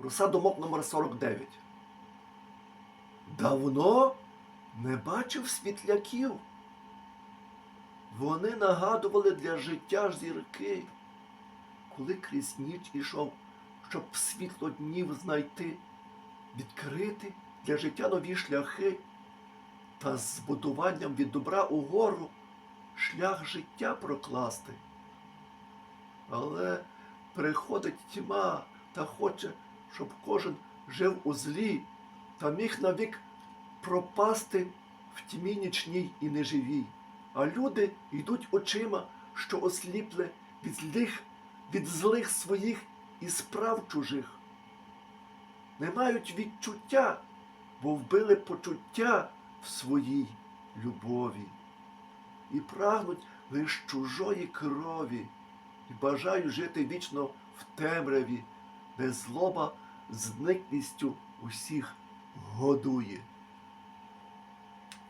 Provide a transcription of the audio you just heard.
Руса думок номер 49. Давно не бачив світляків. Вони нагадували для життя зірки, коли крізь ніч ішов, щоб світло днів знайти, відкрити для життя нові шляхи та з збудуванням від добра угору шлях життя прокласти. Але приходить тьма та хоче, щоб кожен жив у злі та міг навік пропасти в тьмі нічній і неживій. А люди йдуть очима, що осліпли від злих, від злих своїх і справ чужих. Не мають відчуття, бо вбили почуття в своїй любові. І прагнуть лиш чужої крові, і бажають жити вічно в темряві, де злоба зникністю усіх годує.